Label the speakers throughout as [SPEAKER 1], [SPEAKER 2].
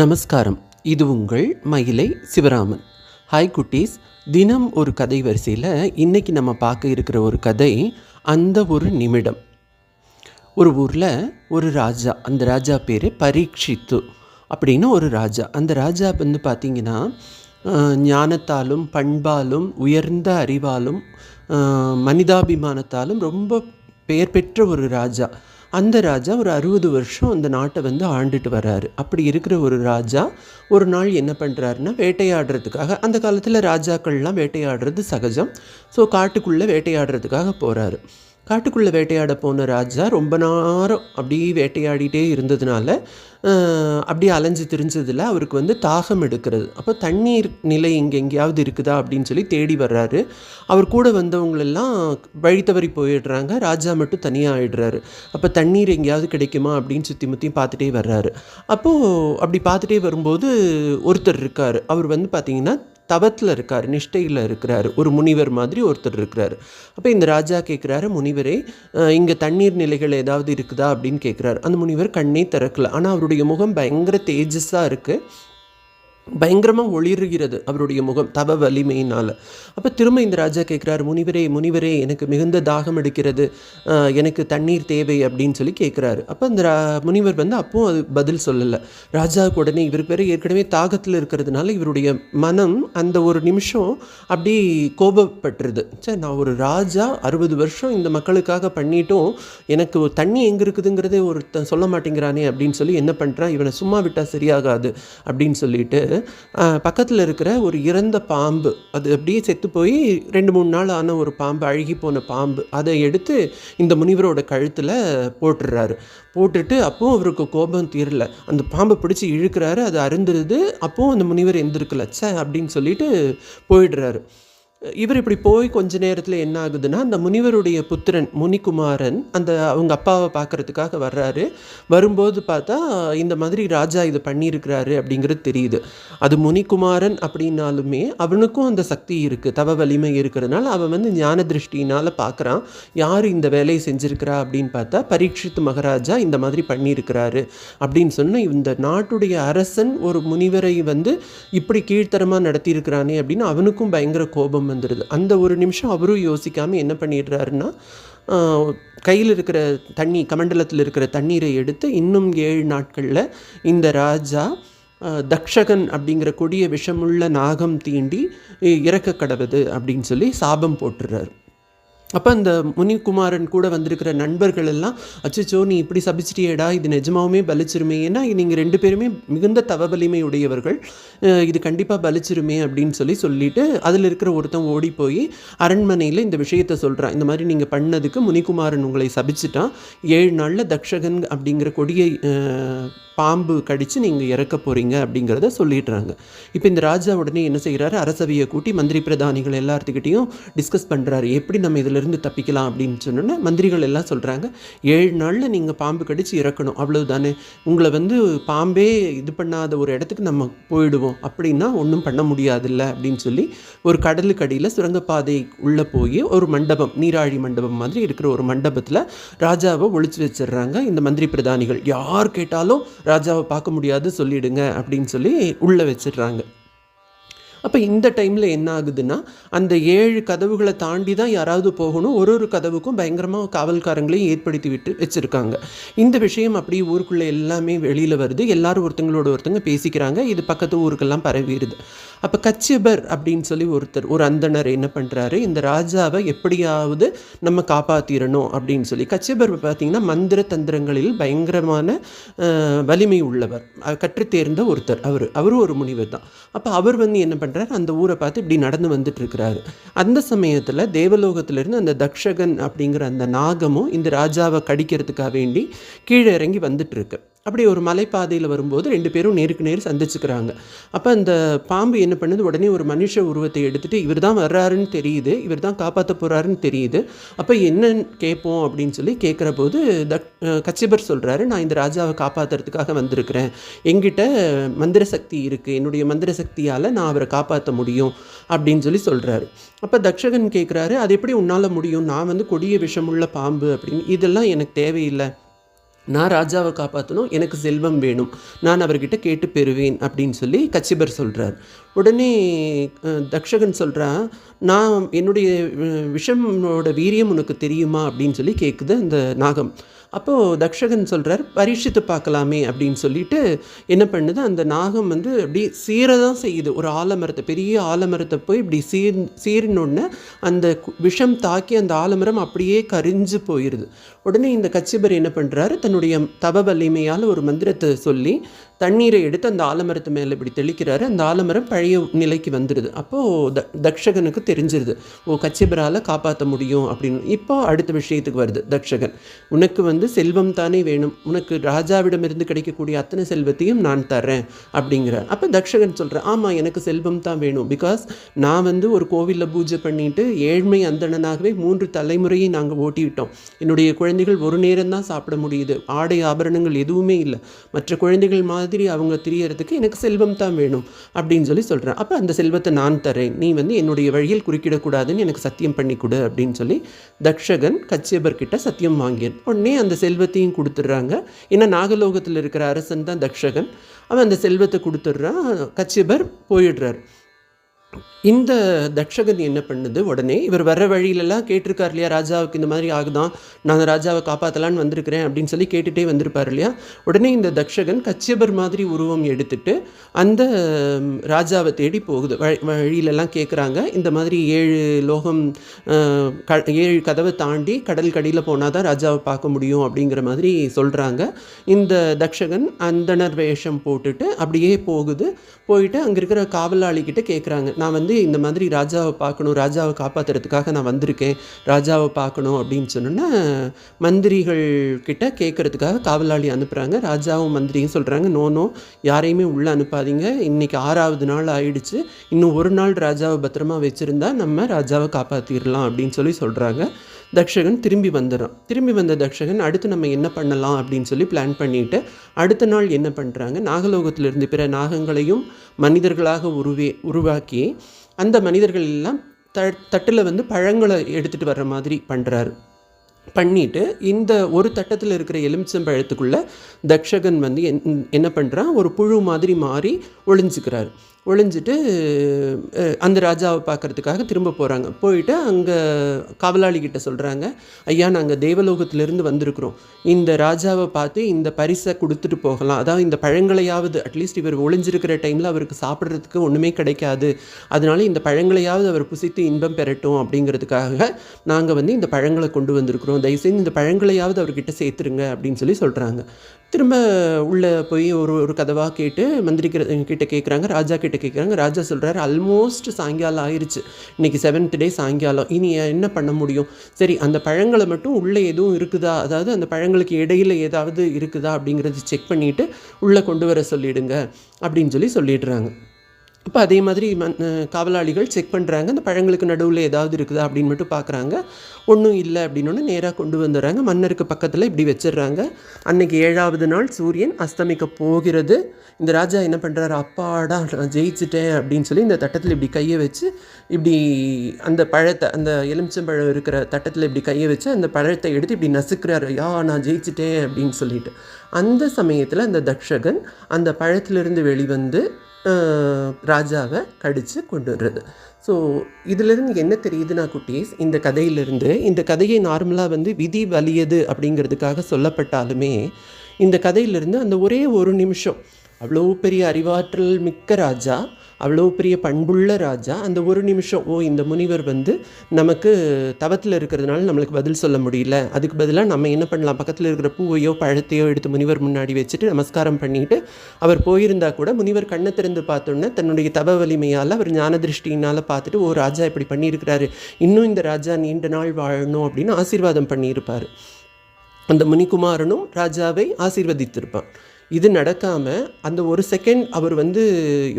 [SPEAKER 1] நமஸ்காரம். இது உங்கள் மயிலை சிவராமன். ஹாய் குட்டீஸ். தினம் ஒரு கதை வரிசையில் இன்றைக்கி நம்ம பார்க்க இருக்கிற ஒரு கதை அந்த ஒரு நிமிடம். ஒரு ஊரில் ஒரு ராஜா அந்த ராஜா பேர் பரீட்சித்து அப்படின்னு ஒரு ராஜா. அந்த ராஜா வந்து பார்த்திங்கன்னா ஞானத்தாலும் பண்பாலும் உயர்ந்த அறிவாலும் மனிதாபிமானத்தாலும் ரொம்ப பெயர் பெற்ற ஒரு ராஜா. அந்த ராஜா ஒரு அறுபது வருஷம் அந்த நாட்டை வந்து ஆண்டுட்டு வர்றாரு. அப்படி இருக்கிற ஒரு ராஜா ஒரு நாள் என்ன பண்ணுறாருன்னா வேட்டையாடுறதுக்காக அந்த காலத்தில் ராஜாக்கள்லாம் வேட்டையாடுறது சகஜம். ஸோ காட்டுக்குள்ளே வேட்டையாடுறதுக்காக போகிறாரு காட்டுக்குள்ளே வேட்டையாட போன ராஜா ரொம்ப நேரம் அப்படியே வேட்டையாடிட்டே இருந்ததுனால அப்படியே அலைஞ்சு திரிஞ்சதில் அவருக்கு வந்து தாகம் எடுக்கிறது. அப்போ தண்ணீர் நிலை இங்கே எங்கேயாவது இருக்குதா அப்படின்னு சொல்லி தேடி வர்றாரு. அவர் கூட வந்தவங்களெல்லாம் வழி தவறி போயிடுறாங்க. ராஜா மட்டும் தனியாக ஆயிடுறாரு. அப்போ தண்ணீர் எங்கேயாவது கிடைக்குமா அப்படின்னு சுற்றி முற்றியும் பார்த்துட்டே வர்றாரு. அப்போது அப்படி பார்த்துட்டே வரும்போது ஒருத்தர் இருக்கார். அவர் வந்து பார்த்திங்கன்னா தவத்தில் இருக்கார் நிஷ்டையில் இருக்கிறார். ஒரு முனிவர் மாதிரி ஒருத்தர் இருக்கிறார். அப்போ இந்த ராஜா கேட்குறாரு முனிவரே இங்கே தண்ணீர் நிலைகள் ஏதாவது இருக்குதா? அப்படின்னு கேட்குறாரு அந்த முனிவர் கண்ணே திறக்கல. ஆனால் அவருடைய முகம் பயங்கர தேஜஸாக இருக்குது பயங்கரமாக ஒளிர்கிறது அவருடைய முகம் தவ வலிமையினால். அப்போ திரும்ப இந்த ராஜா கேட்குறாரு முனிவரே முனிவரே எனக்கு மிகுந்த தாகம் எடுக்கிறது. எனக்கு தண்ணீர் தேவை அப்படின்னு சொல்லி கேட்குறாரு அப்போ அந்த ரா- முனிவர் வந்து அப்பவும் அது பதில் சொல்லலை. ராஜாவுக்கு உடனே இவர் பேர் ஏற்கனவே தாகத்தில் இருக்கிறதுனால இவருடைய மனம் அந்த ஒரு நிமிஷம் அப்படி கோபப்பட்டுருது. சே நான் ஒரு ராஜா அறுபது வருஷம் இந்த மக்களுக்காக பண்ணிட்டும் எனக்கு ஒரு தண்ணி எங்கே இருக்குதுங்கிறதே ஒருத்தன் சொல்ல மாட்டேங்கிறானே அப்படின்னு சொல்லி என்ன பண்ணுறான் இவனை சும்மா விட்டால் சரியாகாது அப்படின்னு சொல்லிட்டு பக்கத்தில் இருக்கிற ஒரு இறந்த பாம்பு. அது அப்படியே செத்து போய் ரெண்டு மூணு நாள் ஆன ஒரு பாம்பு அழுகி போன பாம்பு. அதை எடுத்து இந்த முனிவரோட கழுத்தில் போட்டுடுறாரு. போட்டுட்டு அப்பவும் அவருக்கு கோபம் தீரல. அந்த பாம்பை பிடிச்சி இழுக்கிறாரு அது அருந்துருது அப்பவும் அந்த முனிவர் எந்திருக்கல ச்சே அப்படின்னு சொல்லிட்டு போயிடுறாரு. இவர் இப்படி போய் கொஞ்ச நேரத்தில் என்ன ஆகுதுன்னா அந்த முனிவருடைய புத்திரன் முனிகுமாரன் அந்த அவங்க அப்பாவை பார்க்கறதுக்காக வர்றாரு. வரும்போது பார்த்தா இந்த மாதிரி ராஜா இது பண்ணியிருக்கிறாரு அப்படிங்கிறது தெரியுது. அது முனிகுமாரன் அப்படின்னாலுமே அவனுக்கும் அந்த சக்தி இருக்குது தவ வலிமை இருக்கிறதுனால அவன் வந்து ஞான திருஷ்டினால் பார்க்குறான். யார் இந்த வேலையை செஞ்சுருக்கிறா அப்படின்னு பார்த்தா பரீட்சித்து மகாராஜா இந்த மாதிரி பண்ணியிருக்கிறாரு அப்படின்னு சொன்ன இந்த நாட்டுடைய அரசன் ஒரு முனிவரை வந்து இப்படி கீழ்த்தரமாக நடத்தியிருக்கிறானே அப்படின்னு அவனுக்கும் பயங்கர கோபம் வந்துடுது அந்த ஒரு நிமிஷம் அவரும் யோசிக்காமல் என்ன பண்ணிடுறாருன்னா கையில் இருக்கிற தண்ணி கமண்டலத்தில் இருக்கிற தண்ணீரை எடுத்து இன்னும் ஏழு நாட்களில் இந்த ராஜா தக்ஷகன் அப்படிங்கிற கொடிய விஷமுள்ள நாகம் தீண்டி இறக்க கடவுது அப்படின்னு சொல்லி சாபம் போட்டுடுறாரு அப்போ அந்த முனிகுமாரன் கூட வந்திருக்கிற நண்பர்கள் எல்லாம் அச்சோ நீ இப்படி சபிச்சிட்டியேடா இது நிஜமாவுமே பலிச்சிருமே ஏன்னா நீங்கள் ரெண்டு பேருமே மிகுந்த தவ வலிமை உடையவர்கள் இது கண்டிப்பாக பலிச்சிருமே அப்படின்னு சொல்லி சொல்லிட்டு அதில் இருக்கிற ஒருத்தன் ஓடி போய் அரண்மனையில் இந்த விஷயத்த சொல்கிறான் இந்த மாதிரி நீங்கள் பண்ணதுக்கு முனிகுமாரன் உங்களை சபிச்சிட்டான். ஏழு நாளில் தக்ஷகன் அப்படிங்கிற கொடியை பாம்பு கடித்து நீங்கள் இறக்க போகிறீங்க அப்படிங்கிறத சொல்லிடுறாங்க. இப்போ இந்த ராஜா உடனே என்ன செய்கிறாரு அரசவையை கூட்டி மந்திரி பிரதானிகள் எல்லாத்துக்கிட்டையும் டிஸ்கஸ் பண்ணுறாரு எப்படி நம்ம இதிலிருந்து தப்பிக்கலாம் அப்படின்னு சொன்னோன்னே மந்திரிகள் எல்லாம் சொல்கிறாங்க ஏழு நாளில் நீங்கள் பாம்பு கடித்து இறக்கணும். அவ்வளவுதானே. உங்களை வந்து பாம்பே இது பண்ணாத ஒரு இடத்துக்கு நம்ம போயிடுவோம். அப்படின்னா ஒன்றும் பண்ண முடியாதுல்ல அப்படின்னு சொல்லி ஒரு கடலுக்கு அடியில் சுரங்கப்பாதை உள்ளே போய் ஒரு மண்டபம் நீராழி மண்டபம் மாதிரி இருக்கிற ஒரு மண்டபத்தில் ராஜாவை ஒழிச்சு வச்சிடுறாங்க இந்த மந்திரி பிரதானிகள். யார் கேட்டாலும் ராஜாவை பார்க்க முடியாது சொல்லிடுங்க அப்படின்னு சொல்லி உள்ளே வச்சிடுறாங்க. அப்போ இந்த டைமில் என்ன ஆகுதுன்னா அந்த ஏழு கதவுகளை தாண்டி தான் யாராவது போகணும். ஒரு ஒரு கதவுக்கும் பயங்கரமாக காவல்காரங்களையும் ஏற்படுத்தி விட்டு வச்சுருக்காங்க. இந்த விஷயம் அப்படியே ஊருக்குள்ளே எல்லாமே வெளியில் வருது. எல்லாரும் ஒருத்தங்களோட ஒருத்தங்க பேசிக்கிறாங்க. இது பக்கத்து ஊருக்கெல்லாம் பரவிடுது. அப்போ கச்சியபர் அப்படின்னு சொல்லி ஒருத்தர் ஒரு அந்தணர் என்ன பண்ணுறாரு இந்த ராஜாவை எப்படியாவது நம்ம காப்பாற்றிடணும் அப்படின்னு சொல்லி. கச்சியபர் பார்த்திங்கன்னா மந்திர தந்திரங்களில் பயங்கரமான வலிமை உள்ளவர். கற்றுத்தேர்ந்த ஒருத்தர் அவர். அவரும் ஒரு முனிவர் தான். அப்போ அவர் வந்து என்ன பண்ணுறாரு அந்த ஊரை பார்த்து இப்படி நடந்து வந்துட்டுருக்கிறாரு. அந்த சமயத்தில் தேவலோகத்திலேருந்து அந்த தக்ஷகன் அப்படிங்கிற அந்த நாகமும் இந்த ராஜாவை கடிக்கிறதுக்காக வேண்டி கீழே இறங்கி வந்துட்டுருக்கு. அப்படி ஒரு மலைப்பாதையில் வரும்போது ரெண்டு பேரும் நேருக்கு நேர் சந்திச்சுக்கிறாங்க. அப்போ அந்த பாம்பு என்ன பண்ணுது? உடனே ஒரு மனுஷ உருவத்தை எடுத்துகிட்டு இவர் தான் வர்றாருன்னு தெரியுது. இவர் தான் காப்பாற்ற போகிறாருன்னு தெரியுது. அப்போ என்னன்னு கேட்போம் அப்படின்னு சொல்லி கேட்குற போது தக் கச்சிபர் சொல்கிறாரு நான் இந்த ராஜாவை காப்பாற்றுறதுக்காக வந்திருக்கிறேன். என்கிட்ட மந்திர சக்தி இருக்குது என்னுடைய மந்திர சக்தியால் நான் அவரை காப்பாற்ற முடியும். அப்படின்னு சொல்லி சொல்கிறாரு அப்போ தக்ஷகன் கேட்குறாரு அது எப்படி உன்னால் முடியும்? நான் வந்து கொடிய விஷமுள்ள பாம்பு அப்படின்னு. இதெல்லாம் எனக்கு தேவையில்லை. நான் ராஜாவை காப்பாற்றணும் எனக்கு செல்வம் வேணும் நான் அவர்கிட்ட கேட்டு பெறுவேன் அப்படின்னு சொல்லி கச்சிபர் சொல்கிறார் உடனே தக்ஷகன் சொல்கிறான் நான் என்னுடைய விஷமோட வீரியம் உனக்கு தெரியுமா? அப்படின்னு சொல்லி கேட்குது அந்த நாகம். அப்போது தக்ஷகன் சொல்கிறார் பரீட்சித்து பார்க்கலாமே அப்படின்னு சொல்லிட்டு என்ன பண்ணுது அந்த நாகம் வந்து அப்படி சீர தான் செய்யுது. ஒரு ஆலமரத்தை பெரிய ஆலமரத்தை போய் இப்படி சீர் சீரினோடனே அந்த விஷம் தாக்கி அந்த ஆலமரம் அப்படியே கரிஞ்சு போயிடுது உடனே இந்த கச்சிபர் என்ன பண்ணுறாரு தன்னுடைய தப வலிமையால் ஒரு மந்திரத்தை சொல்லி தண்ணீரை எடுத்து அந்த ஆலமரத்து மேலே இப்படி தெளிக்கிறாரு. அந்த ஆலமரம் பழைய நிலைக்கு வந்துடுது அப்போது த தக்ஷகனுக்கு தெரிஞ்சிருது. ஓ கச்சிபரால் காப்பாற்ற முடியும் அப்படின்னு. இப்போ அடுத்த விஷயத்துக்கு வருது தக்ஷகன். உனக்கு வந்து செல்வம் தானே வேணும். உனக்கு ராஜாவிடமிருந்து கிடைக்கக்கூடிய அத்தனை செல்வத்தையும் நான் தர்றேன் அப்படிங்கிறார். அப்போ தக்ஷகன் சொல்கிறேன் ஆமாம் எனக்கு செல்வம் தான் வேணும். பிகாஸ் நான் வந்து ஒரு கோவிலில் பூஜை பண்ணிட்டு ஏழ்மை அந்தணனாகவே மூன்று தலைமுறையை நாங்கள் ஓட்டிவிட்டோம். என்னுடைய குழந்தைகள் ஒரு நேரம் தான் சாப்பிட முடியுது. ஆடை ஆபரணங்கள் எதுவுமே இல்லை. மற்ற குழந்தைகள் மாதிரி அவங்க தெரியறதுக்கு எனக்கு செல்வம் தான் வேணும் அப்படின்னு சொல்லி சொல்கிறேன் அப்போ அந்த செல்வத்தை நான் தரேன். நீ வந்து என்னுடைய வழியில் குறுக்கிடக்கூடாதுன்னு எனக்கு சத்தியம் பண்ணி கொடு அப்படின்னு சொல்லி தக்ஷகன் கச்சியபர்கிட்ட சத்தியம் வாங்கியன் உடனே அந்த செல்வத்தையும் கொடுத்துட்றாங்க. ஏன்னா நாகலோகத்தில் இருக்கிற அரசன் தான் தக்ஷகன். அவன் அந்த செல்வத்தை கொடுத்துட்றான். கச்சியபர் போயிடுறார். இந்த தக்ஷகன் என்ன பண்ணுது? உடனே இவர் வர்ற வழியிலலாம் கேட்டிருக்கார் இல்லையா? ராஜாவுக்கு இந்த மாதிரி ஆகுதான் நான் ராஜாவை காப்பாற்றலான்னு வந்திருக்கிறேன் அப்படின்னு சொல்லி கேட்டுகிட்டே வந்திருப்பார் இல்லையா? உடனே இந்த தக்ஷகன் கச்சியபர் மாதிரி உருவம் எடுத்துட்டு அந்த ராஜாவை தேடி போகுது. வழியிலலாம் கேட்குறாங்க இந்த மாதிரி ஏழு லோகம் க ஏழு கதவை தாண்டி கடல் கடியில் போனால் தான் ராஜாவை பார்க்க முடியும் அப்படிங்கிற மாதிரி சொல்கிறாங்க இந்த தக்ஷகன் அந்தணர் வேஷம் போட்டுட்டு அப்படியே போகுது. போயிட்டு அங்கே இருக்கிற காவலாளிகிட்ட கேட்குறாங்க நான் வந்து இந்த மாதிரி ராஜாவை பார்க்கணும் ராஜாவை காப்பாற்றுறதுக்காக நான் வந்திருக்கேன் ராஜாவை பார்க்கணும் அப்படின்னு சொன்னோன்னா மந்திரிகள் கிட்ட கேட்குறதுக்காக காவலாளி அனுப்புகிறாங்க ராஜாவும் மந்திரியும் சொல்கிறாங்க நோ நோ யாரையுமே உள்ளே அனுப்பாதீங்க. இன்றைக்கி ஆறாவது நாள் ஆயிடுச்சு. இன்னும் ஒரு நாள் ராஜாவை பத்திரமா வச்சுருந்தா நம்ம ராஜாவை காப்பாற்றிடலாம் அப்படின்னு சொல்லி சொல்கிறாங்க தக்ஷகன் திரும்பி வந்துடுறான் திரும்பி வந்த தக்ஷகன் அடுத்து நம்ம என்ன பண்ணலாம் அப்படின்னு சொல்லி பிளான் பண்ணிட்டு அடுத்த நாள் என்ன பண்ணுறாங்க நாகலோகத்திலிருந்து பிற நாகங்களையும் மனிதர்களாக உருவே உருவாக்கி அந்த மனிதர்கள் எல்லாம் த தட்டில் வந்து பழங்களை எடுத்துகிட்டு வர்ற மாதிரி பண்ணுறாரு பண்ணிட்டு இந்த ஒரு தட்டத்தில் இருக்கிற எலுமிச்சம்பழத்துக்குள்ளே தக்ஷகன் வந்து என் என்ன பண்ணுறான் ஒரு புழு மாதிரி மாறி ஒளிஞ்சுக்கிறாரு. ஒளிஞ்சிட்டு அந்த ராஜாவை பார்க்கறதுக்காக திரும்ப போகிறாங்க போயிட்டு அங்கே காவலாளி கிட்ட சொல்கிறாங்க ஐயா நாங்கள் தேவலோகத்திலிருந்து வந்திருக்கிறோம். இந்த ராஜாவை பார்த்து இந்த பரிசை கொடுத்துட்டு போகலாம். அதாவது இந்த பழங்களையாவது அட்லீஸ்ட் இவர் ஒளிஞ்சிருக்கிற டைமில் அவருக்கு சாப்பிட்றதுக்கு ஒன்றுமே கிடைக்காது. அதனால இந்த பழங்களையாவது அவர் புசித்து இன்பம் பெறட்டும். அப்படிங்கிறதுக்காக நாங்கள் வந்து இந்த பழங்களை கொண்டு வந்திருக்கிறோம். தயவுசெய்து இந்த பழங்களையாவது அவர்கிட்ட சேர்த்துருங்க அப்படின்னு சொல்லி சொல்கிறாங்க திரும்ப உள்ளே போய் ஒரு ஒரு கதவாக கேட்டு மந்திரிக்கிற கிட்டே கிட்ட கேட்குறாங்க ராஜா கிட்ட கேட்குறாங்க. ராஜா சொல்கிறாரு ஆல்மோஸ்ட் சாயங்காலம் ஆயிருச்சு. இன்னைக்கு செவன்த் டே சாயங்காலம். இனி என்ன பண்ண முடியும்? சரி அந்த பழங்களை மட்டும் உள்ளே எதுவும் இருக்குதா? அதாவது அந்த பழங்களுக்கு இடையில ஏதாவது இருக்குதா அப்படிங்கிறது செக் பண்ணிவிட்டு உள்ளே கொண்டு வர சொல்லிடுங்க அப்படின்னு சொல்லி சொல்லிடுறாங்க. இப்போ அதே மாதிரி காவலாளிகள் செக் பண்ணுறாங்க அந்த பழங்களுக்கு நடுவில் ஏதாவது இருக்குதா அப்படின்னு மட்டும் பார்க்குறாங்க ஒன்றும் இல்லை அப்படின்னு நேராக கொண்டு வந்துடுறாங்க. மன்னருக்கு பக்கத்தில் இப்படி வச்சிடுறாங்க. அன்னைக்கு ஏழாவது நாள் சூரியன் அஸ்தமிக்க போகிறது. இந்த ராஜா என்ன பண்ணுறாரு அப்பாடா நான் ஜெயிச்சிட்டேன் அப்படின்னு சொல்லி இந்த தட்டத்தில் இப்படி கையை வச்சு இப்படி அந்த பழத்தை அந்த எலுமிச்சம்பழம் இருக்கிற தட்டத்தில் இப்படி கையை வச்சு அந்த பழத்தை எடுத்து இப்படி நசுக்கிறாரு. யா நான் ஜெயிச்சிட்டேன் அப்படின்னு சொல்லிட்டு. அந்த சமயத்தில் அந்த தக்ஷகன் அந்த பழத்திலிருந்து வெளிவந்து ராஜாவை கடித்து கொண்டு வர்றது ஸோ இதிலிருந்து என்ன தெரியுதுன்னா குட்டீஸ் இந்த கதையிலிருந்து இந்த கதையை நார்மலாக வந்து விதி வலியது அப்படிங்கிறதுக்காக சொல்லப்பட்டாலுமே இந்த கதையிலிருந்து அந்த ஒரே ஒரு நிமிஷம் அவ்வளோ பெரிய அறிவாற்றல் மிக்க ராஜா அவ்வளோ பெரிய பண்புள்ள ராஜா. அந்த ஒரு நிமிஷம் ஓ இந்த முனிவர் வந்து நமக்கு தவத்தில் இருக்கிறதுனால நம்மளுக்கு பதில் சொல்ல முடியல. அதுக்கு பதிலாக நம்ம என்ன பண்ணலாம்? பக்கத்தில் இருக்கிற பூவையோ பழத்தையோ எடுத்து முனிவர் முன்னாடி வச்சுட்டு நமஸ்காரம் பண்ணிட்டு அவர் போயிருந்தா கூட முனிவர் கண்ணை திறந்து பார்த்தோன்னே தன்னுடைய தவ வலிமையால் அவர் ஞான திருஷ்டினால் பார்த்துட்டு ஓ ராஜா இப்படி பண்ணியிருக்கிறாரு. இன்னும் இந்த ராஜா நீண்ட நாள் வாழணும் அப்படின்னு ஆசீர்வாதம் பண்ணியிருப்பார். அந்த முனிகுமாரனும் ராஜாவை ஆசீர்வதித்திருப்பான். இது நடக்காமல் அந்த ஒரு செகண்ட் அவர் வந்து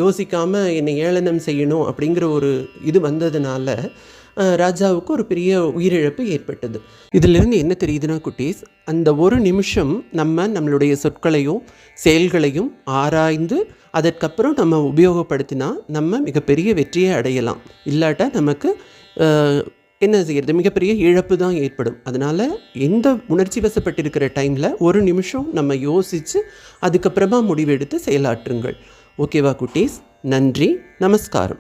[SPEAKER 1] யோசிக்காமல் என்னை ஏளனம் செய்யணும் அப்படிங்கிற ஒரு இது வந்ததுனால ராஜாவுக்கு ஒரு பெரிய உயிரிழப்பு ஏற்பட்டது. இதிலிருந்து என்ன தெரியுதுன்னா குட்டீஸ் அந்த ஒரு நிமிஷம் நம்ம நம்மளுடைய சொற்களையும் செயல்களையும் ஆராய்ந்து அதற்கப்புறம் நம்ம உபயோகப்படுத்தினா நம்ம மிகப்பெரிய வெற்றியை அடையலாம். இல்லாட்டா நமக்கு என்ன செய்யறது? மிகப்பெரிய இழப்பு தான் ஏற்படும். அதனால் எந்த உணர்ச்சி வசப்பட்டிருக்கிற டைமில் ஒரு நிமிஷம் நம்ம யோசித்து அதுக்கப்புறமா முடிவெடுத்து செயலாற்றுங்கள். ஓகேவா குட்டீஸ்? நன்றி. நமஸ்காரம்.